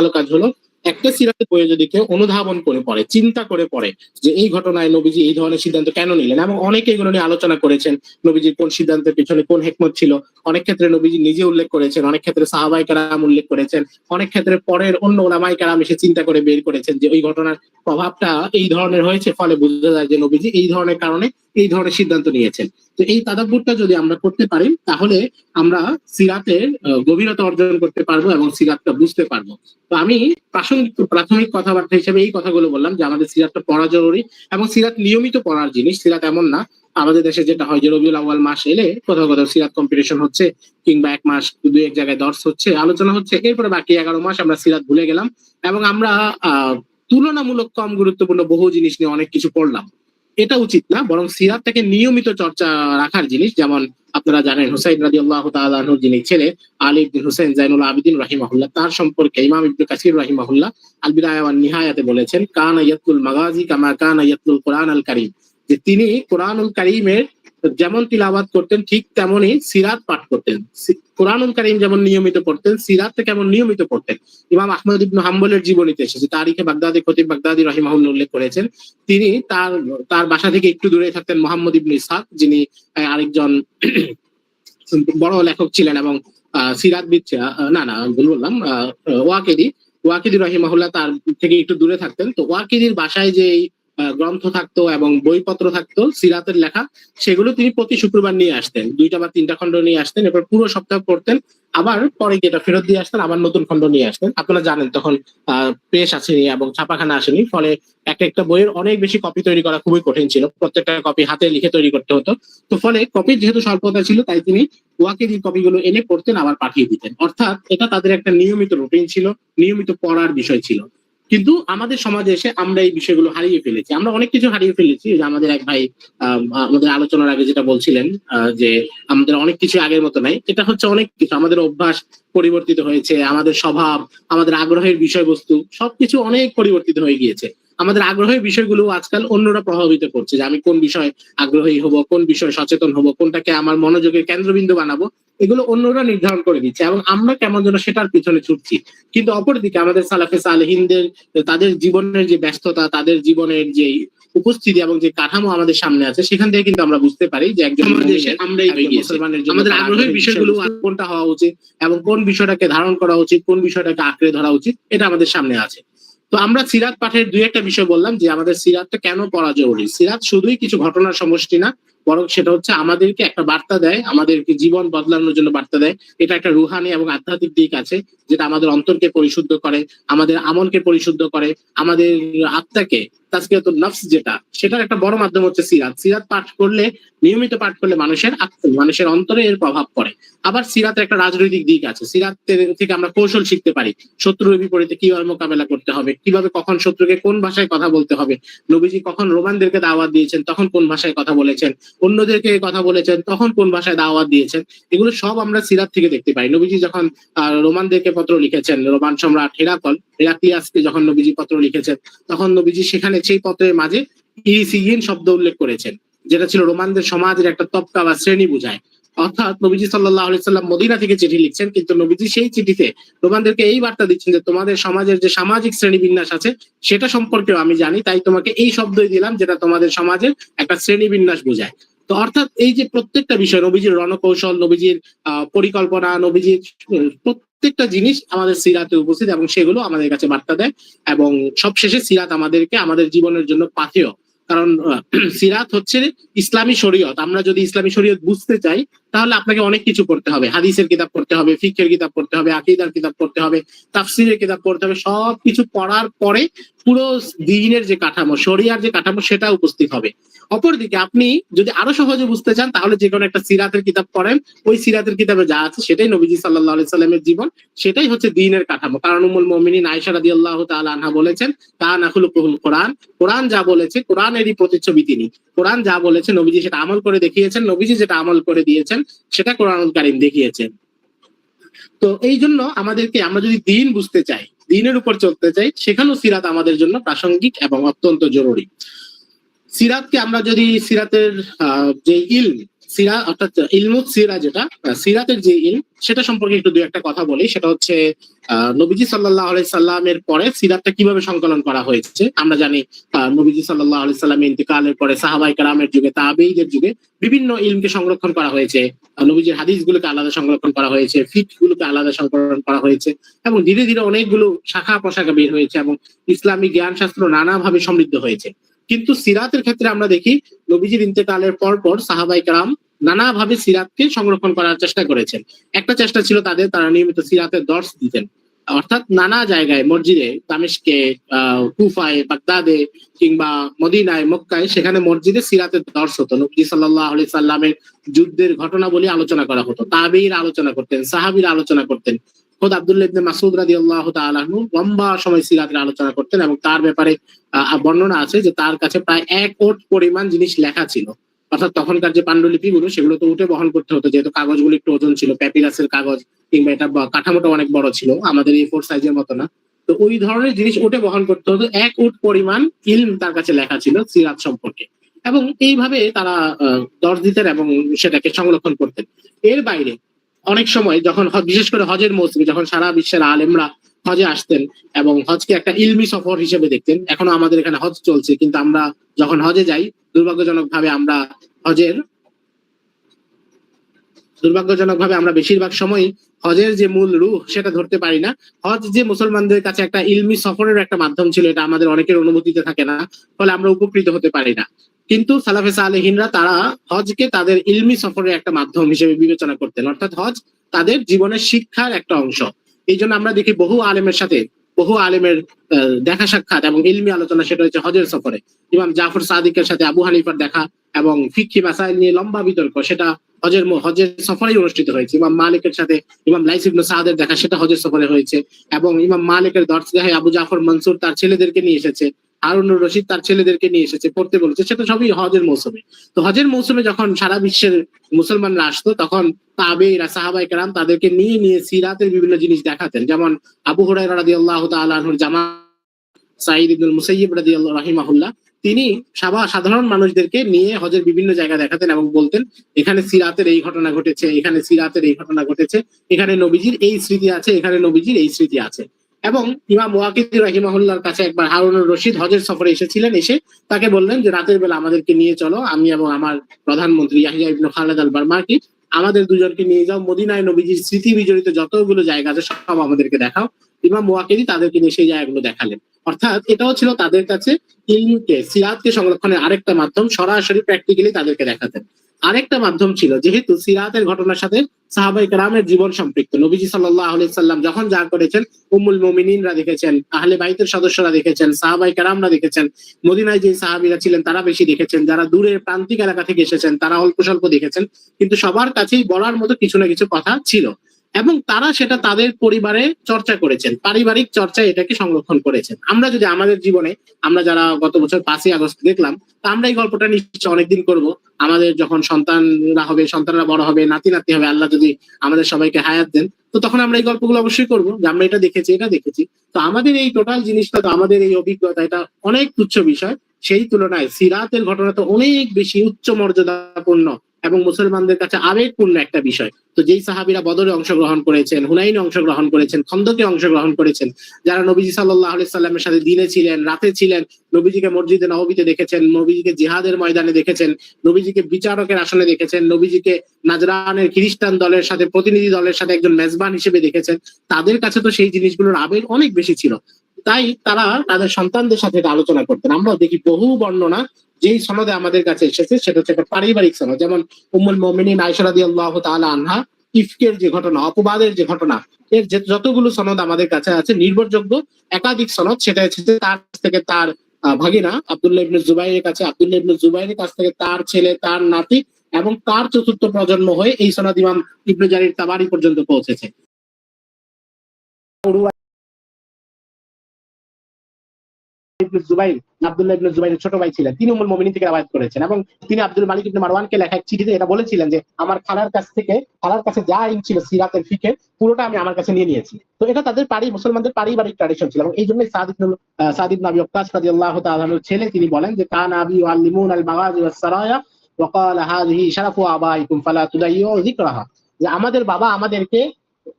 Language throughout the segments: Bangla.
ভালো কাজ হলো। একটা সিরাতের বইয়ে যদি কেউ অনুধাবন করে পড়ে, চিন্তা করে পড়ে যে এই ঘটনায় নবীজি এই ধরনের সিদ্ধান্ত কেন নিলেন এবং অনেকে এগুলো নিয়ে আলোচনা করেছেন, নবীজির কোন সিদ্ধান্তের পিছনে কোন হেকমত ছিল। অনেক ক্ষেত্রে নবীজি নিজে উল্লেখ করেছেন, অনেক ক্ষেত্রে সাহাবাই কারাম উল্লেখ করেছেন, অনেক ক্ষেত্রে পরের অন্য ওলামাই কারাম এসে চিন্তা করে বের করেছেন যে ওই ঘটনার প্রভাবটা এই ধরনের হয়েছে, ফলে বোঝা যায় যে নবীজি এই ধরনের কারণে এই ধরনের সিদ্ধান্ত নিয়েছেন। তো এই তাদাব্বুরটা যদি আমরা করতে পারি, তাহলে আমরা সিরাতের গভীরতা অর্জন করতে পারব এবং সিরাতটা বুঝতে পারব। তো আমি প্রাসঙ্গিক, প্রাথমিক কথাবার্তা হিসেবে এই কথাগুলো বললাম যে আমাদের সিরাতটা পড়া জরুরি এবং সিরাত নিয়মিত পড়ার জিনিস। সিরাত এমন না, আমাদের দেশে যেটা হয় যে রবিউল আউয়াল মাস এলে কোথাও কোথাও সিরাত কম্পিটিশন হচ্ছে কিংবা এক মাস দু এক জায়গায় দর্শ হচ্ছে, আলোচনা হচ্ছে, এরপরে বাকি এগারো মাস আমরা সিরাত ভুলে গেলাম এবং আমরা তুলনামূলক কম গুরুত্বপূর্ণ বহু জিনিস নিয়ে অনেক কিছু পড়লাম। এটা উচিত না, বরং সিরাতটাকে নিয়মিত চর্চা রাখার জিনিস, যেমন আপনারা জানেন হুসাইন রাজি আল্লাহ যিনি ছেলে, আলী ইবদিন হুসেন জাইনুল আবিদিন রাহিমাহুল্লাহ, তার সম্পর্কে ইমাম ইবদুল কাসির রাহিমাহুল্লাহ আলবিদায় নিহায়াতে বলেছেন, কান ইয়াতুল মাগাজি কামা কান ইয়াতুল কোরআন আল কারিম যে তিনি কোরআনুল কারীমের যেমন তিলাবাত করতেন ঠিক তেমনই সিরাত পাঠ করতেন। কোরআনুল কারীম যেমন নিয়মিত পড়তেন সিরাত কেমন নিয়মিত পড়তেন। ইমাম আহমদ ইবনু হাম্বলের জীবনীতে এসেছে তারিখে বাগদাদি খতিব বাগদাদি রহিমাহুল্লাহ উল্লেখ করেছেন। তিনি তার তার বাসা থেকে একটু দূরে থাকতেন মোহাম্মদ ইবনু ইসহাক যিনি আরেকজন বড় লেখক ছিলেন এবং ছিলেন। আহ, না না ভুল বললাম। ওয়াকেদি ওয়াকিদি রহিমাহুল্লাহ তার থেকে একটু দূরে থাকতেন। তো ওয়াকিদির বাসায় যে গ্রন্থ থাকতো এবং বইপত্র থাকতো, সিরাতের লেখা, সেগুলো তিনি প্রতি শুক্রবার নিয়ে আসতেন। দুইটা বা তিনটা খণ্ড নিয়ে আসতেন, এরপর পুরো সপ্তাহ পড়তেন। আবার পরে গিয়ে এটা ফেরত দিয়ে আসতেন, আবার নতুন খণ্ড নিয়ে আসতেন। আপনারা জানেন তখন প্রেস আসেনি এবং ছাপাখানা আসেনি, ফলে এক একটা বইয়ের অনেক বেশি কপি তৈরি করা খুবই কঠিন ছিল। প্রত্যেকটা কপি হাতে লিখে তৈরি করতে হতো। তো ফলে কপির যেহেতু স্বল্পতা ছিল, তাই তিনি ওয়াকিদি কপিগুলো এনে পড়তেন, আবার পাঠিয়ে দিতেন। অর্থাৎ এটা তাদের একটা নিয়মিত রুটিন ছিল, নিয়মিত পড়ার বিষয় ছিল। কিন্তু আমাদের সমাজে এসে আমরা এই বিষয়গুলো হারিয়ে ফেলেছি। আমরা অনেক কিছু হারিয়ে ফেলেছি। যে আমাদের এক ভাই আমাদের আলোচনার আগে যেটা বলছিলেন যে আমাদের অনেক কিছু আগের মতো নাই। এটা হচ্ছে অনেক কিছু। আমাদের অভ্যাস পরিবর্তিত হয়েছে, আমাদের স্বভাব, আমাদের আগ্রহের বিষয়বস্তু, সবকিছু অনেক পরিবর্তিত হয়ে গিয়েছে। আমাদের আগ্রহের বিষয়গুলো আজকাল অন্যরা প্রভাবিত করছে যে আমি কোন বিষয়ে আগ্রহী হব কোন বিষয়ে সচেতন হব কোনটাকে আমার মনোযোগের কেন্দ্রবিন্দু বানাবো এগুলো অন্যরা নির্ধারণ করে দিচ্ছে এবং আমরা কেমন যেন সেটার পিছনে ছুটছি। কিন্তু অপরদিকে আমাদের সালাফে সালেহিনদের তাদের জীবনের যে ব্যস্ততা তাদের জীবনের যে উপস্থিতি এবং যে কাঠামো আমাদের সামনে আছে সেখান থেকে কিন্তু আমরা বুঝতে পারি যে একজন আমাদের। মুসলমানের আগ্রহের বিষয়গুলো কোনটা হওয়া উচিত এবং কোন বিষয়টাকে ধারণ করা উচিত কোন বিষয়টাকে আঁকড়ে ধরা উচিত এটা আমাদের সামনে আছে। তো আমরা সিরাত পাঠের দুই একটা বিষয় বললাম যে আমাদের সিরাতটা কেন পড়া জরুরি সিরাত শুধুই কিছু ঘটনার সমষ্টি না বরং সেটা হচ্ছে আমাদেরকে একটা বার্তা দেয়, আমাদেরকে জীবন বদলানোর জন্য বার্তা দেয়। এটা একটা রুহানি এবং আধ্যাত্মিক দিক আছে, যেটা আমাদের অন্তরকে পরিশুদ্ধ করে, আমাদের আমলকে পরিশুদ্ধ করে, আমাদের আত্মাকে নফস যেটা, সেটার একটা বড় মাধ্যম হচ্ছে সিরাত। সিরাত পাঠ করলে, নিয়মিত পাঠ করলে মানুষের আত্ম, মানুষের অন্তরে এর প্রভাব পড়ে। আবার সিরাতের একটা রাজনৈতিক দিক আছে। সিরাত থেকে আমরা কৌশল শিখতে পারি। শত্রুর বিপরীতে কীভাবে মোকাবেলা করতে হবে, কীভাবে কখন শত্রুকে কোন ভাষায় কথা বলতে হবে, নবীজি কখন রোমানদেরকে দাওয়াত দিয়েছেন, তখন কোন ভাষায় কথা বলেছেন অন্যদেরকে কথা বলেছেন, তখন কোন ভাষায় দাওয়াত দিয়েছেন, এগুলো সব আমরা সিরাত থেকে দেখতে পাই। নবীজি যখন রোমানদেরকে পত্র লিখেছেন, রোমান সম্রাট হেরাকল, হেরাক্লিয়াসকে যখন নবীজি পত্র লিখেছেন, তখন নবীজি সেখানে সেই পত্রের মাঝে ইরিসিগিন শব্দ উল্লেখ করেছেন, যেটা ছিল রোমানদের সমাজের একটা তবকা বা শ্রেণি বোঝায়। অর্থাৎ নবীজি সাল্লাহ সাল্লাম মদিনা থেকে চিঠি লিখছেন, কিন্তু নবীজি সেই চিঠিতে রোমানদেরকে এই বার্তা দিচ্ছেন যে তোমাদের সমাজের যে সামাজিক শ্রেণি বিন্যাস আছে, সেটা সম্পর্কেও আমি জানি, তাই তোমাকে এই শব্দই দিলাম যেটা তোমাদের সমাজের একটা শ্রেণি বিন্যাস বোঝায়। তো অর্থাৎ এই যে প্রত্যেকটা বিষয়, নবীজির রণকৌশল, নবীজির পরিকল্পনা, নবীজির প্রত্যেকটা জিনিস আমাদের সিরাতে উপস্থিত এবং সেগুলো আমাদের কাছে বার্তা দেয় এবং সবশেষে সিরাত আমাদেরকে আমাদের জীবনের জন্য পাথেয় কারণ সিরাত হচ্ছে ইসলামী শরীয়ত। আমরা যদি ইসলামী শরীয়ত বুঝতে চাই তাহলে আপনাকে অনেক কিছু পড়তে হবে। হাদিসের কিতাব পড়তে হবে, ফিকের কিতাব পড়তে হবে, আকিদার কিতাব পড়তে হবে, তাফসিরের কিতাব পড়তে হবে, সবকিছু পড়ার পরে পুরো দিনের যে কাঠামো, শরিয়ার যে কাঠামো, সেটা উপস্থিত হবে। অপরদিকে আপনি যদি আরও সহজে বুঝতে চান, তাহলে যে কোনো একটা সিরাতের কিতাব পড়েন। ওই সিরাতের কিতাবে যা আছে, সেটাই নবীজি সাল্লাহ সাল্লামের জীবন, সেটাই হচ্ছে দিনের কাঠামো। কারণ উমুল মমিনিন আয়সা রাদি আল্লাহ তাআলা আনহা বলেছেন তা নাকুল কোরআন। কোরআন যা বলেছে, কোরআনেরই প্রতিচ্ছবি তিনি। কোরআন যা বলেছে নবীজি সেটা আমল করে দেখিয়েছেন, নবীজি যেটা আমল করে দিয়েছেন, সেটা কোরআনুল কারিম দেখিয়েছেন। তো এই জন্য আমাদেরকে, আমরা যদি দিন বুঝতে চাই, দিনের উপর চলতে চাই, সেখানেও সিরাত আমাদের জন্য প্রাসঙ্গিক এবং অত্যন্ত জরুরি। সিরাতকে আমরা যদি, সিরাতের যে ইলম সিরা, অর্থাৎ ইলমুত সিরা যেটা সিরাতের যে ইলম সেটা সম্পর্কে একটু দু একটা কথা বলি। সেটা হচ্ছে নবীজি সাল্লাহ সাল্লামের পরে সিরাতটা কীভাবে সংকলন করা হয়েছে। আমরা জানি নবীজি সাল্লাহ সাল্লামের ইন্তিকালের পরে সাহাবাই কালামের যুগে তাবেইদের যুগে বিভিন্ন ইলমকে সংরক্ষণ করা হয়েছে। নবীজির হাদিসগুলোকে আলাদা সংরক্ষণ করা হয়েছে ফিট গুলোকে আলাদা সংকলন করা হয়েছে, এবং ধীরে ধীরে অনেকগুলো শাখা পোশাখা বের হয়েছে এবং ইসলামী জ্ঞান শাস্ত্র নানাভাবে সমৃদ্ধ হয়েছে। কিন্তু সিরাতের ক্ষেত্রে আমরা দেখি নবীজির ইন্তেকালের পর পর সাহাবাই কালাম নানাভাবে সিরাতকে সংরক্ষণ করার চেষ্টা করেছেন। একটা চেষ্টা ছিল তাদের, তারা নিয়মিত সিরাতের দর্শ দিতেন। অর্থাৎ নানা জায়গায়, মসজিদে তামেশকে আহ, কুফায়, বাগদাদে কিংবা মদিনায়, মক্কায়, সেখানে মসজিদে সিরাতের দর্শ হতো। নবী সাল্লাহ আলি সাল্লামের যুদ্ধের ঘটনা বলে আলোচনা করা হতো। তাবেইর আলোচনা করতেন, সাহাবির আলোচনা করতেন। খোদ আব্দুল্লাহ ইবনে মাসুদ রাদি আল্লাহ তালু লম্বা সময় সিরাতের আলোচনা করতেন এবং তার ব্যাপারে বর্ণনা আছে যে তার কাছে প্রায় এক ওট পরিমাণ জিনিস লেখা ছিল। অর্থাৎ তখনকার যে পাণ্ডুলিপিগুলো সেগুলো তো উঠে বহন করতে হতো, যেহেতু কাগজগুলো একটু ওজন ছিল প্যাপিরাসের কাগজ কিংবা এটা কাঠামোটা অনেক বড় ছিল, আমাদের এই ফোর সাইজের মতো না। তো ওই ধরনের জিনিস উঠে বহন করতে হতো, এক উট পরিমাণ ইলম তার কাছে লেখা ছিল সিরাত সম্পর্কে। এবং এইভাবে তারা দর্শ দিতেন এবং সেটাকে সংরক্ষণ করতেন। এর বাইরে অনেক সময় যখন বিশেষ করে হজের মৌসুমে, যখন সারা বিশ্বের আলেমরা হজে আসতেন এবং হজকে একটা ইলমি সফর হিসেবে দেখতেন, এখনও আমাদের এখানে হজ চলছে, কিন্তু আমরা যখন হজে যাই দুর্ভাগ্যজনক ভাবে আমরা হজের দুর্ভাগ্যজনক ভাবে আমরা বেশিরভাগ সময় হজের যে মূল রূহ সেটা ধরতে পারি না। হজ যে মুসলমানদের কাছে একটা ইলমি সফরের একটা মাধ্যম ছিল, এটা আমাদের অনেকের অনুভূতিতে থাকে না, ফলে আমরা উপকৃত হতে পারি না। কিন্তু সালাফে সালেহিনরা তারা হজকে তাদের ইলমি সফরের একটা মাধ্যম হিসেবে বিবেচনা করতেন। অর্থাৎ হজ তাদের জীবনের শিক্ষার একটা অংশ। এই জন্য আমরা দেখি বহু আলেমের সাথে বহু আলেমের দেখা সাক্ষাৎ এবং ইলমি আলোচনা, সেটা হচ্ছে হজের সফরে। ইমাম জাফর সাদিকের সাথে আবু হানিফার দেখা এবং ফিক্ষি মাসাইল নিয়ে লম্বা বিতর্ক, সেটা হজের হজের সফরেই অনুষ্ঠিত হয়েছে। ইমাম মালিকের সাথে ইমাম লাইস সাদের দেখা, সেটা হজের সফরে হয়েছে। এবং ইমাম মালিকের দর্শগাহে আবু জাফর মনসুর তার ছেলেদেরকে নিয়ে এসেছে। হারুনুর রশিদ তার ছেলেদেরকে নিয়ে এসেছে, পড়তে বলেছে। সেটা সবই হজের মৌসুমে। তো হজের মৌসুমে যখন সারা বিশ্বের মুসলমানরা আসতো, তখন সাহাবাই কেরাম তাদেরকে নিয়ে নিয়ে সিরাতের বিভিন্ন জিনিস দেখাতেন। যেমন আবু হুরায়রা রাদিয়াল্লাহু তাআলা আনহুর জামা, সাঈদ ইবনুল মুসাইয়িব রাদিয়াল্লাহু রাহিমাহুল্লাহ, তিনি সাবা সাধারণ মানুষদেরকে নিয়ে হজের বিভিন্ন জায়গা দেখাতেন এবং বলতেন, এখানে সিরাতের এই ঘটনা ঘটেছে, এখানে সিরাতের এই ঘটনা ঘটেছে, এখানে নবীজির এই স্মৃতি আছে, এখানে নবীজির এই স্মৃতি আছে। এবং ইমাম ওয়াকিদ রাহিমাহুল্লাহর কাছে একবার হারুনুর রশিদ হজের সফরে এসেছিলেন, এসে তাকে বললেন যে, রাতের বেলা আমাদেরকে নিয়ে চলো, আমি এবং আমার প্রধানমন্ত্রী ইয়াহিয়া ইবনু খালেদ আল বারমাকি আমাদের দুজনকে নিয়ে যাও। মদিনায় নবীজির স্মৃতি বিজড়িত যতগুলো জায়গা আছে, সব আমাদেরকে দেখাও। ইমাম ওয়াকিদি তাদেরকে নিয়ে সেই জায়গাগুলো দেখালেন। অর্থাৎ এটাও ছিল তাদের কাছে ইলমকে সিরাতকে সংরক্ষণের আরেকটা মাধ্যম, সরাসরি প্র্যাকটিক্যালি তাদেরকে দেখাতেন। আরেকটা মাধ্যম ছিল, যেহেতু সিরাতের ঘটনার সাথে সাহাবাই কালামের জীবন সম্পৃক্ত। নবীজি সাল্লাহ সাল্লাম যখন যা করেছেন উমুল মোমিনিনরা দেখেছেন, আহলে বাইতের সদস্যরা দেখেছেন সাহাবাই কালামরা দেখেছেন, মদিনায় যে সাহাবিরা ছিলেন তারা বেশি দেখেছেন, যারা দূরের প্রান্তিক এলাকা থেকে এসেছেন তারা অল্প স্বল্প দেখেছেন, কিন্তু সবার কাছেই বলার মতো কিছু না কিছু কথা ছিল। এবং তারা সেটা তাদের পরিবারে চর্চা করেছেন, পারিবারিক চর্চায় এটাকে সংরক্ষণ করেছেন। আমরা যদি আমাদের জীবনে, আমরা যারা গত বছর পাঁচই আগস্ট দেখলাম, তা আমরা এই গল্পটা নিশ্চয় অনেকদিন করব। আমাদের যখন সন্তানরা হবে, সন্তানরা বড় হবে, নাতি নাতি হবে, আল্লাহ যদি আমাদের সবাইকে হায়াত দেন, তো তখন আমরা এই গল্পগুলো অবশ্যই করব যে আমরা এটা দেখেছি এটা দেখেছি। তো আমাদের এই টোটাল জিনিসটা, তো আমাদের এই অভিজ্ঞতা, এটা অনেক তুচ্ছ বিষয়। সেই তুলনায় সিরাতের ঘটনা তো অনেক বেশি উচ্চ মর্যাদাপূর্ণ। এবং মুসলমানদের কাছে আবেগপূর্ণ একটা বিষয়। তো যেই সাহাবিরা বদরে অংশগ্রহণ করেছেন, হুনাইনে অংশগ্রহণ করেছেন, খন্দকে অংশগ্রহণ করেছেন, যারা নবীজি সাল্লাহ সাল্লামের সাথে দিনে ছিলেন, রাতে ছিলেন, নবীজিকে মসজিদে নবীতে দেখেছেন, নবীজিকে জিহাদের ময়দানে দেখেছেন, নবীজিকে বিচারকের আসনে দেখেছেন, নবীজিকে নাজরানের খ্রিস্টান দলের সাথে, প্রতিনিধি দলের সাথে একজন মেজবান হিসেবে দেখেছেন। তাদের কাছে তো সেই জিনিসগুলোর আবেগ অনেক বেশি ছিল। তাই তারা তাদের সন্তানদের সাথে আলোচনা করতেন। আমরা দেখি বহু বর্ণনা যেই সনদে আমাদের কাছে এসেছে, সেটা হচ্ছে একটা পারিবারিক সনদ। যেমন উম্মুল মোমিনিন আয়সারাদি আল্লাহ আনহা, ইফকের যে ঘটনা, অপবাদের যে ঘটনা, এর যতগুলো সনদ আমাদের কাছে আছে, নির্ভরযোগ্য একাধিক সনদ, সেটা যে তার কাছ থেকে তার ভাগিনা আব্দুল্লাহ ইবনে জুবাইরের কাছে, আব্দুল্লাহ ইবনে জুবাইরের কাছ থেকে তার ছেলে, তার নাতি এবং তার চতুর্থ প্রজন্ম হয়ে এই সনদ ইমাম ইবনে জারির তাবারি পর্যন্ত পৌঁছেছে। ইবনে জুবাইর, আব্দুল্লাহ ইবনে জুবাইরের ছোট ভাই ছিলেন। তিনি উম্মুল মুমিনিন থেকে রওয়ায়াত করেছেন এবং তিনি আব্দুল মালিক ইবনে মারওয়ানকে লেখা চিঠিতে এটা বলেছিলেন যে, আমার খালার কাছ থেকে, খালার কাছে যা ইন ছিল, সিরাতের ফিকের পুরোটা আমি আমার কাছে নিয়ে নিয়েছি। তো এটা তাদের পারি, মুসলমানদের পারিবারিক ছিল এবং এই রাদিয়াল্লাহু তাআলা আনহুর ছেলে তিনি বলেন যে, কান আবি ইউআল্লিমুন আল ওয়াস সারায়া ওয়া হাযিহি শারাফু আবাইকুম ফালা যিকরাহা। যে আমাদের বাবা আমাদেরকে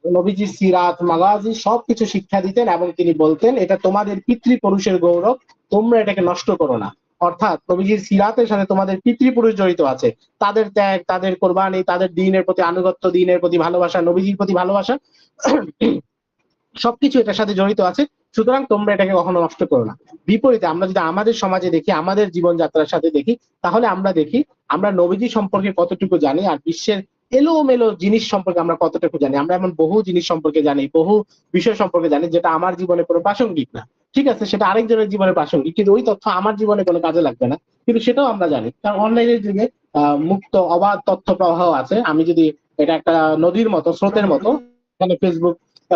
নবীজি সিরাত, মাগাজি সবকিছু শিক্ষা দিতেন এবং তিনি বলতেন, এটা তোমাদের পিতৃপুরুষের গৌরব, তোমরা এটাকে নষ্ট করো না। অর্থাৎ নবীজির সিরাতের সাথে তোমাদের পিতৃপুরুষ জড়িত আছে। তাদের ত্যাগ, তাদের কোরবানি, তাদের দিনের প্রতি আনুগত্য, দিনের প্রতি ভালোবাসা, নবীজির প্রতি ভালোবাসা, সবকিছু এটার সাথে জড়িত আছে। সুতরাং তোমরা এটাকে কখনো নষ্ট করো না। বিপরীতে আমরা যদি আমাদের সমাজে দেখি, আমাদের জীবনযাত্রার সাথে দেখি, তাহলে আমরা দেখি, আমরা নবীজি সম্পর্কে কতটুকু জানি আর বিশ্বের এলোমেলো জিনিস সম্পর্কে আমরা কতটুকু জানি? আমরা এমন বহু জিনিস সম্পর্কে জানি, বহু বিষয় সম্পর্কে জানি যেটা আমার জীবনে কোনো প্রাসঙ্গিক না। ঠিক আছে? সেটা আরেকজনের জীবনে প্রাসঙ্গিক, কিন্তু ওই তথ্য আমার জীবনে কোনো কাজে লাগবে না। কিন্তু সেটাও আমরা জানি। কারণ অনলাইনের যুগে মুক্ত অবাধ তথ্য প্রবাহ আছে। আমি যদি এটা একটা নদীর মতো, স্রোতের মতো ফেসবুক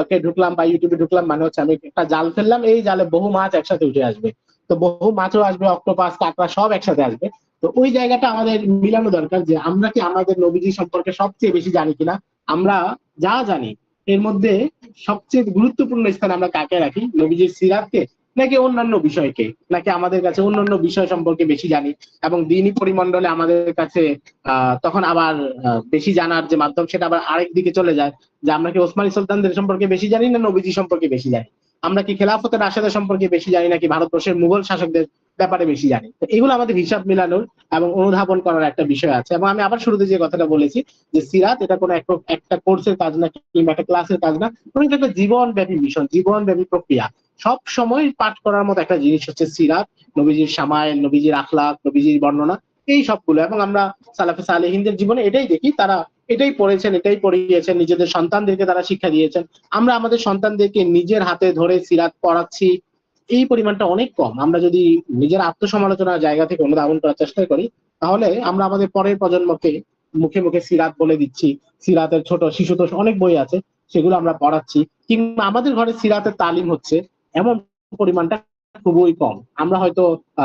কে ঢুকলাম বা ইউটিউবে ঢুকলাম মানে হচ্ছে আমি একটা জাল ফেললাম, এই জালে বহু মাছ একসাথে উঠে আসবে। তো বহু মাছও আসবে অক্টোপাস কাঁকড়া সব একসাথে আসবে। তো ওই জায়গাটা আমাদের মিলানো দরকার যে আমরা কি আমাদের নবীজি সম্পর্কে সবচেয়ে বেশি জানি কিনা? আমরা যা জানি, এর মধ্যে সবচেয়ে গুরুত্বপূর্ণ স্থান আমরা কাকে রাখি? নবীজির সিরাতকে নাকি অন্যান্য বিষয়কে? নাকি আমাদের কাছে অন্যান্য বিষয় সম্পর্কে বেশি জানি? এবং দিনই পরিমণ্ডলে আমাদের কাছে তখন আবার বেশি জানার যে মাধ্যম সেটা আবার আরেক দিকে চলে যায়, যে আমরা কি ওসমানী সুলতানদের সম্পর্কে বেশি জানি না নবীজি সম্পর্কে বেশি জানি? আমরা কি খেলাফতের রাশেদের সম্পর্কে বেশি জানি নাকি ভারতবর্ষের মুঘল শাসকদের ব্যাপারে বেশি জানি। তো এগুলো আমাদের হিসাব মিলানোর এবং অনুধাবন করার একটা বিষয় আছে। এবং আমি আবার শুরুতে যে কথাটা বলেছি যে সিরাত, এটা কোনো এক- একটা কোর্সের কাজ না কিংবা একটা ক্লাসের কাজ না এটা একটা জীবন ব্যাপী মিশন জীবন ব্যাপী প্রক্রিয়া। সব সময় পাঠ করার মতো একটা জিনিস হচ্ছে সিরাত, নবীজির সামাইল নবীজির আখলাক, নবীজির বর্ণনা, এই সবগুলো। এবং আমরা সালাফে সালেহিনদের জীবনে এটাই দেখি, তারা এটাই পড়েছেন, এটাই পড়িয়েছেন, নিজেদের সন্তানদেরকে তারা শিক্ষা দিয়েছেন। আমরা আমাদের সন্তানদেরকে নিজের হাতে ধরে সিরাত পড়াচ্ছি এই পরিমাণটা অনেক কম। আমরা যদি নিজের আত্মসমালোচনার জায়গা থেকে অনুধাবন করার চেষ্টা করি, তাহলে আমরা আমাদের পরের প্রজন্মকে মুখে মুখে সিরাত বলে দিচ্ছি। সিরাতের ছোট শিশু তো অনেক বই আছে, সেগুলো আমরা পড়াচ্ছি। কিংবা আমাদের ঘরে সিরাতের তালিম হচ্ছে এমন পরিমাণটা খুবই কম। আমরা হয়তো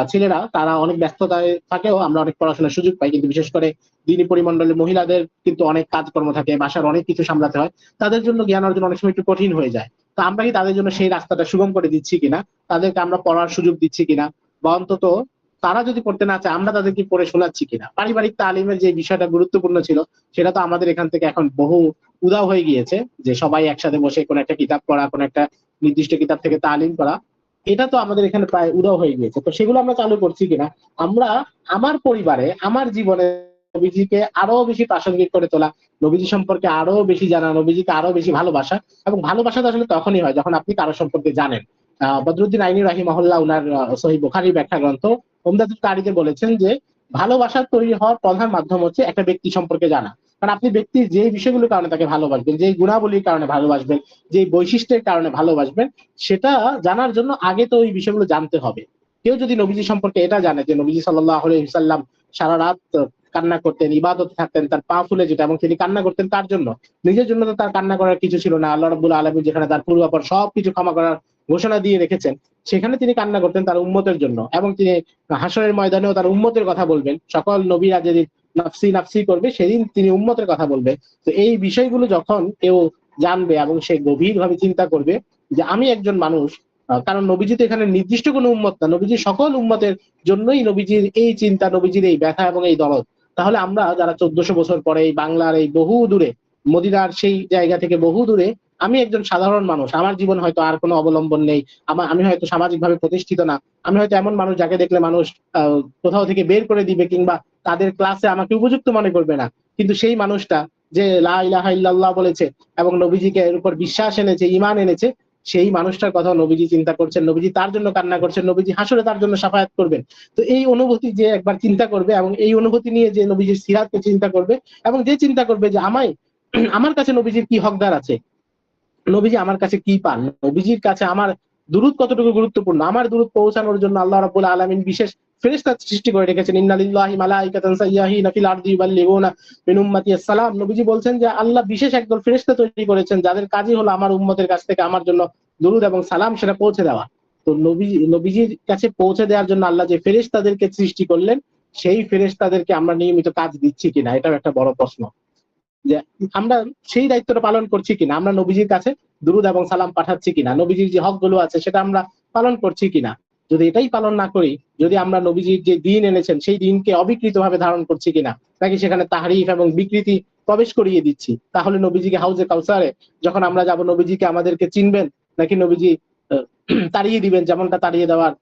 ছেলেরা, তারা অনেক ব্যস্ততায় থাকেও আমরা অনেক পড়াশোনার সুযোগ পাই। কিন্তু বিশেষ করে দিনী পরিমণ্ডলে মহিলাদের কিন্তু অনেক কাজকর্ম থাকে, বাসার অনেক কিছু সামলাতে হয়। তাদের জন্য জ্ঞান অর্জন অনেক সময় একটু কঠিন হয়ে যায়। তো আমরা কি তাদের জন্য সেই রাস্তাটা সুগম করে দিচ্ছি কিনা, তাদেরকে আমরা পড়ার সুযোগ দিচ্ছি কিনা বা অন্তত তারা যদি পড়তে না চায়, আমরা তাদেরকে পড়ে শোনাচ্ছি কিনা। পারিবারিক তালিমের যে বিষয়টা গুরুত্বপূর্ণ ছিল, সেটা তো আমাদের এখান থেকে এখন বহু উদাও হয়ে গিয়েছে যে সবাই একসাথে বসে কোনো একটা কিতাব পড়া, কোনো একটা নির্দিষ্ট কিতাব থেকে তালিম করা, এটা তো আমাদের এখানে প্রায় উদাও হয়ে গিয়েছে। তো সেগুলো আমরা চালু করছি কিনা, আমরা আমার পরিবারে, আমার জীবনে নবীজিকে আরও বেশি প্রাসঙ্গিক করে তোলা। নবীজি সম্পর্কে আরও বেশি জানা, নবীজিকে আরও বেশি ভালোবাসা এবং ভালোবাসা তো আসলে তখনই হয় যখন আপনি কারও সম্পর্কে জানেন। বদরুদ্দিন আইনি রাহিমহল্লা উনার সহি বুখারী ব্যাখ্যা গ্রন্থ ওমদাদুল কারিতে বলেছেন যে, ভালোবাসা তৈরি হওয়ার প্রধান মাধ্যম হচ্ছে একটা ব্যক্তি সম্পর্কে জানা। কারণ আপনি ব্যক্তির যে বিষয়গুলোর কারণে তাকে ভালোবাসবেন যে গুণাবলীর কারণে ভালোবাসবেন যে বৈশিষ্ট্যের কারণে ভালোবাসবেন, সেটা জানার জন্য আগে তো ওই বিষয়গুলো জানতে হবে। কেউ যদি নবীজি সম্পর্কে এটা জানে যে নবীজি সাল্লাহ সাল্লাম সারা রাত কান্না করতেন, ইবাদত থাকতেন, তার পা ফুলে যেটা এবং তিনি কান্না করতেন তার জন্য? নিজের জন্য তো তার কান্না করার কিছু ছিল না। আল্লাহ রাব্বুল আলমী যেখানে তার পূর্বাপর সবকিছু ক্ষমা করার ঘোষণা দিয়ে রেখেছেন, সেখানে তিনি কান্না করতেন তার উম্মতের জন্য। এবং তিনি হাসরের ময়দানেও তার উম্মতের কথা বলবেন। সকল নবীরা যেদিন নাফসি নাফসি করবে, সেদিন তিনি উম্মতের কথা বলবে তো এই বিষয়গুলো যখন কেউ জানবে এবং সে গভীরভাবে চিন্তা করবে যে আমি একজন মানুষ কারণ নবীজি তো এখানে নির্দিষ্ট কোনো উম্মত না। নবীজি সকল উম্মতের জন্যই নবীজির এই চিন্তা, নবীজির এই ব্যথা এবং এই দরদ। তাহলে আমরা যারা চোদ্দশো বছর পরে এই বাংলার এই বহু দূরে, মদিনার সেই জায়গা থেকে বহু দূরে, আমি একজন সাধারণ মানুষ। আমার জীবন হয়তো আর কোনো অবলম্বন নেই। আমার আমি হয়তো সামাজিকভাবে প্রতিষ্ঠিত না। আমি হয়তো এমন মানুষ যাকে দেখলে মানুষ কোথাও থেকে বের করে দিবে কিংবা তাদের ক্লাসে আমাকে উপযুক্ত মনে করবে না। কিন্তু সেই মানুষটা যে লা ইলাহা ইল্লাল্লাহ বলেছে এবং নবীজিকে এর উপর বিশ্বাস এনেছে ইমান এনেছে সেই মানুষটার কথা নবীজি চিন্তা করছেন, নবীজি তার জন্য কান্না করছেন, নবীজি হাসরে তার জন্য সাফায়াত করবেন। তো এই অনুভূতি যে একবার চিন্তা করবে এবং এই অনুভূতি নিয়ে যে নবীজির সিরাতকে চিন্তা করবে এবং যে চিন্তা করবে যে, আমায়, আমার কাছে নবীজির কি হকদার আছে? নবীজি আমার কাছে কি পান? নবীজির কাছে আমার দূরত কতটুকু গুরুত্বপূর্ণ? আমার দূরত পৌঁছানোর জন্য আল্লাহ রাবুল আলমিন বিশেষ ফেরেশতা সৃষ্টি করে রেখেছেন, ইন্নালিল্লাহি মালাইকাতান সাইয়্যাহিনা ফিল আরদি ইউবাল্লিগুনা মিন উম্মতি আসসালাম। নবীজি বলছেন যে, আল্লাহ বিশেষ একদল ফেরেশতা তৈরি করেছেন, যাদের কাজই হলো আমার উম্মতের কাছ থেকে আমার জন্য দুরুদ এবং সালাম, সেটা পৌঁছে দেওয়া। তো নবীজি নবীজির কাছে পৌঁছে দেওয়ার জন্য আল্লাহ যে ফেরেশতাদেরকে সৃষ্টি করলেন, সেই ফেরেশতাদেরকে আমরা নিয়মিত কাজ দিচ্ছি কিনা, এটাও একটা বড় প্রশ্ন। যে, আমরা সেই দায়িত্বটা পালন করছি কিনা, আমরা নবীজির কাছে দুরুদ এবং সালাম পাঠাচ্ছি কিনা, নবীজির যে হকগুলো আছে, সেটা আমরা পালন করছি কিনা। যদি এটাই পালন না করি, যদি আমরা নবীজির যে দিন এনেছেন, সেই দিনকে অবিকৃত ভাবে ধারণ করছি কিনা, নাকি সেখানে তাহারিফ এবং বিকৃতি প্রবেশ করিয়ে দিচ্ছি, তাহলে নবীজিকে হাউজে কাউসারে যখন আমরা যাব, নবীজিকে আমাদেরকে চিনবেন, নাকি নবীজি তাড়িয়ে দিবেন, যেমনটা তাড়িয়ে দেওয়ার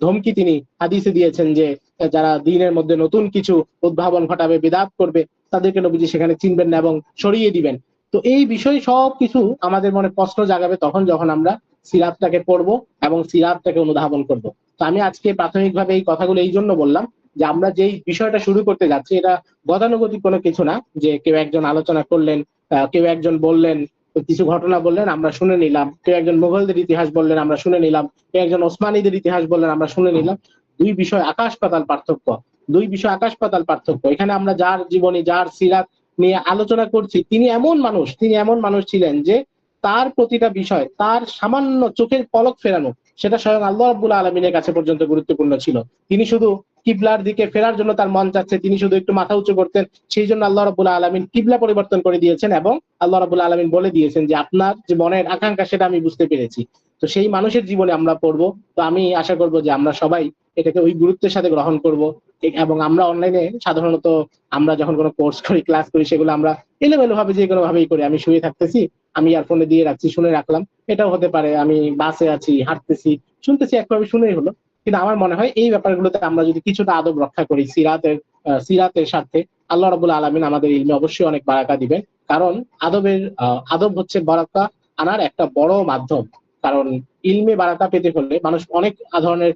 ধমকি তিনি হাদিসে দিয়েছেন যে, যারা দিনের মধ্যে নতুন কিছু উদ্ভাবন ঘটাবে, বিদাত করবে, তাদেরকে নবীজি সেখানে চিনবেন না এবং সরিয়ে দিবেন। তো এই বিষয় সব কিছু আমাদের মনে প্রশ্ন জাগাবে তখন যখন আমরা সিরাতটাকে পড়ব এবং সিরাতটাকে অনুধাবন করব। তো আমি আজকে প্রাথমিকভাবে এই কথাগুলো এই জন্য বললাম যে আমরা যেই বিষয়টা শুরু করতে যাচ্ছি, এটা গতানুগতিক কোনো কিছু না যে কেউ একজন আলোচনা করলেন কেউ একজন বললেন, কিছু ঘটনা বললেন, আমরা শুনে নিলাম। কেউ একজন মোগলদের ইতিহাস বললেন, আমরা শুনে নিলাম। কেউ একজন ওসমানীদের ইতিহাস বললেন, আমরা শুনে নিলাম। দুই বিষয় আকাশ পাতাল পার্থক্য। দুই বিষয় আকাশ পাতাল পার্থক্য। এখানে আমরা যার জীবনী, যার সিরাত নিয়ে আলোচনা করছি, তিনি এমন মানুষ, তিনি এমন মানুষ ছিলেন যে তার প্রতিটা বিষয়, তার সামান্য চোখের পলক ফেরানো, সেটা স্বয়ং আল্লাহ রাব্বুল আলমিনের কাছে পর্যন্ত গুরুত্বপূর্ণ ছিল। তিনি শুধু কিবলার দিকে ফেরার জন্য তার মন চাচ্ছে, তিনি শুধু একটু মাথা উঁচু করতেন, সেই জন্য আল্লাহ রাবুল আলমিন কিবলা পরিবর্তন করে দিয়েছেন এবং আল্লাহ রাবুল আলমিন বলে দিয়েছেন যে, আপনার যে মনের আকাঙ্ক্ষা, সেটা আমি বুঝতে পেরেছি। তো সেই মানুষের জীবনে আমরা পড়ব। তো আমি আশা করব যে আমরা সবাই এটাকে ওই গুরুত্বের সাথে গ্রহণ করব। এবং আমরা অনলাইনে সাধারণত আমরা যখন কোনো কোর্স করি ক্লাস করি, সেগুলো আমরা এলোমেলো ভাবে যে কোনো ভাবেই করি। আমি শুয়ে থাকতেছি, আমি ইয়ারফোনে দিয়ে রাখছি, শুনে রাখলাম। এটাও হতে পারে, আমি বাসে আছি, হাঁটতেছি, শুনতেছি একভাবে শুনেই হলো। কিন্তু আমার মনে হয় এই ব্যাপারগুলোতে আমরা যদি কিছুটা আদব রক্ষা করি, সিরাতের সিরাতের সাথে আল্লাহ রাবুল আলমিন আমাদের ইলমে অবশ্যই অনেক বারাকা দিবেন। কারণ আদবের আদব হচ্ছে বারাকা আনার একটা বড় মাধ্যম। কারণ ইলমে বারাকা পেতে হলে মানুষ অনেক ধরনের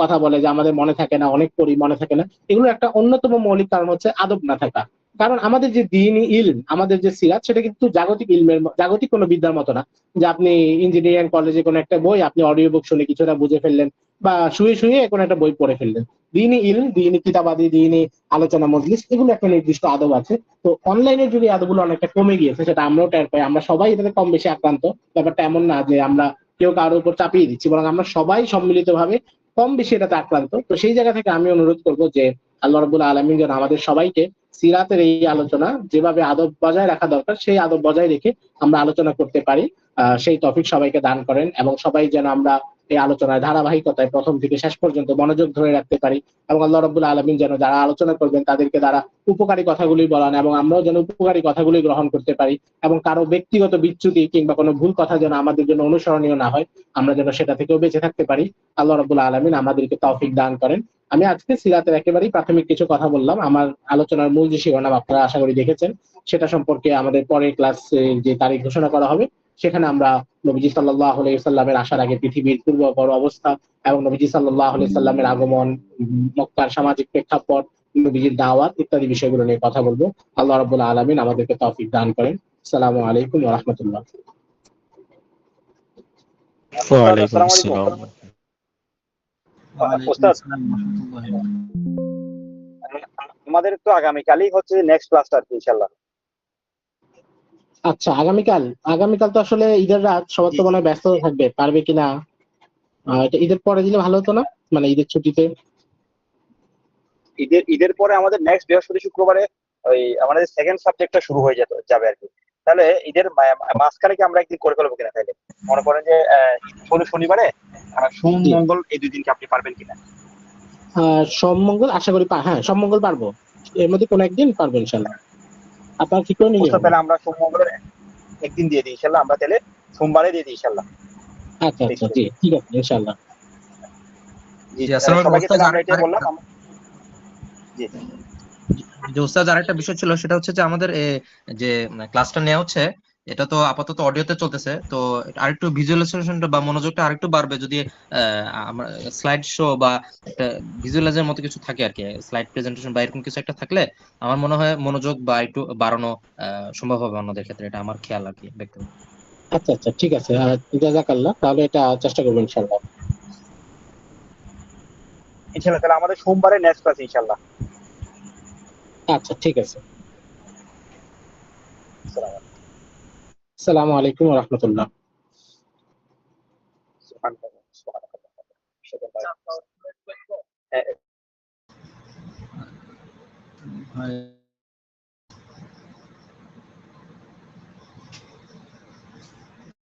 কথা বলে যে আমাদের মনে থাকে না, অনেক পড়ি মনে থাকে না। এগুলো একটা অন্যতম মৌলিক কারণ হচ্ছে আদব না থাকা। কারণ আমাদের যে দিন, ইলম, আমাদের যে সিরাত, সেটা কিন্তু জাগতিক ইলমের জাগতিক কোনো বিদ্যার মতো না। যে আপনি ইঞ্জিনিয়ারিং কলেজে কোনো একটা বই, আপনি অডিও বুক শুনে কিছুটা বুঝে ফেললেন বা শুয়ে শুয়ে কোনো একটা বই পড়ে ফেললেন। দিনই ইলম, দিনই কিতাবাদি, দিনই আলোচনা মজলিস, এগুলো একটা নির্দিষ্ট আদব আছে। তো অনলাইনের যদি আদবগুলো অনেকটা কমে গিয়েছে, সেটা আমরাও টের পাই, আমরা সবাই এটাতে কম বেশি আক্রান্ত। ব্যাপারটা এমন না যে আমরা কেউ কারোর উপর চাপিয়ে দিচ্ছি, বরং আমরা সবাই সম্মিলিতভাবে কম বেশি এটাতে আক্রান্ত। তো সেই জায়গা থেকে আমি অনুরোধ করব যে আল্লাহ রবুল্লা আলমিন যেন আমাদের সবাইকে সিরাতের এই আলোচনা যেভাবে আদব বজায় রাখা দরকার, সেই আদব বজায় রেখে আমরা আলোচনা করতে পারি। সেই টপিক সবাইকে দান করেন এবং সবাই যেন আমরা এই আলোচনায় ধারাবাহিকতায় প্রথম থেকে শেষ পর্যন্ত মনোযোগ ধরে রাখতে পারি এবং আল্লাহ রবুল্লা আলমিন যেন যারা আলোচনা করবেন তাদেরকে দ্বারা উপকারী কথাগুলি বলান এবং আমরাও যেন উপকারী কথাগুলি গ্রহণ করতে পারি এবং কারও ব্যক্তিগত বিচ্যুতি কিংবা কোনো ভুল কথা যেন আমাদের জন্য অনুসরণীয় না হয়, আমরা যেন সেটা থেকেও বেঁচে থাকতে পারি। আল্লাহ রবুল্লা আলমিন আমাদেরকে তৌফিক দান করেন। আমি আজকে সিরাতের একেবারেই প্রাথমিক কিছু কথা বললাম। আমার আলোচনার মূল যে শিরোনাম আপনারা আশা করি দেখেছেন, সেটা সম্পর্কে আমাদের পরের ক্লাস যে তারিখ ঘোষণা করা হবে সেখানে আমরা নবীজি সাল্লাহ সাল্লামের আসার আগে পৃথিবীর পূর্বপর অবস্থা এবং নবীজি সাল্লাহ সাল্লামের আগমন মক্কার সামাজিক প্রেক্ষাপট নবীজির দাওয়াত ইত্যাদি বিষয়গুলো নিয়ে কথা বলব। আল্লাহ রবুল্লা আলমিন আমাদেরকে তৌফিক দান করেন। আসসালামু আলাইকুম রহমতুল্লাহ। ওয়ালাইকুম আসসালাম। আমাদের তো আগামীকালই হচ্ছে নেক্সট ক্লাসটা আর কি ইনশাল্লাহ আচ্ছা আগামীকাল আগামীকাল তো আসলে ঈদের রাত সবার তো মনে হয় ব্যস্ত থাকবে পারবে কিনা এটা ঈদের পরে দিলে ভালো হতো না? মানে ঈদের ছুটিতে? ঈদের ঈদের পরে আমাদের নেক্সট বৃহস্পতি শুক্রবারে ওই আমাদের সেকেন্ড সাবজেক্টটা শুরু হয়ে যেত যাবে আর কি। তাহলে ঈদের মাঝখানে কি আমরা একদিন করে ফেলব কিনা তাহলে? মনে করেন যে শনিবারে সোম মঙ্গল এই দুই দিনকে আপনি পারবেন কিনা? সোম মঙ্গল আশা করি হ্যাঁ সোম মঙ্গল পারব। এর মধ্যে কোনো একদিন পারব ইনশাল্লাহ। আপনার কি করে নিয়ে তাহলে আমরা সোমবারে একদিন দিয়ে দিই ইনশাল্লাহ। আমরা তাহলে সোমবারে দিয়ে দিই ইনশাল্লাহ। আচ্ছা আচ্ছা জি ঠিক আছে ইনশাল্লাহ। জি আমরা বললাম জি। যে ওস্তাদ আরেকটা বিষয় ছিল সেটা হচ্ছে যে আমাদের এই যে ক্লাসটা নেওয়া হচ্ছে এটা তো আপাতত অডিওতে চলতেছে। তো আরেকটু ভিজুয়ালাইজেশনটা বা মনোযোগটা আরেকটু বাড়বে যদি আহ, আমরা স্লাইড শো বা একটা ভিজুয়ালাইজের মতো কিছু থাকে আর কি স্লাইড প্রেজেন্টেশন বা এরকম কিছু একটা থাকলে আমার মনে হয় মনোযোগ বা একটু বাড়ানো সম্ভব হবে অন্যদের ক্ষেত্রে। এটা আমার খেয়াল আর কি ব্যক্তিগত। আচ্ছা আচ্ছা ঠিক আছে। জাজাকাল্লাহ তাহলে এটা চেষ্টা করব ইনশাল্লাহ ইনশাল্লাহ তাহলে আমাদের সোমবারে নেক্সট ক্লাস ইনশাল্লাহ আচ্ছা ঠিক আছে। আসসালামু আলাইকুম। আসসালামু আলাইকুম রহমতুল্লাহ সুবহানাল্লাহ, সুবহানাল্লাহ। হ্যাঁ, হয়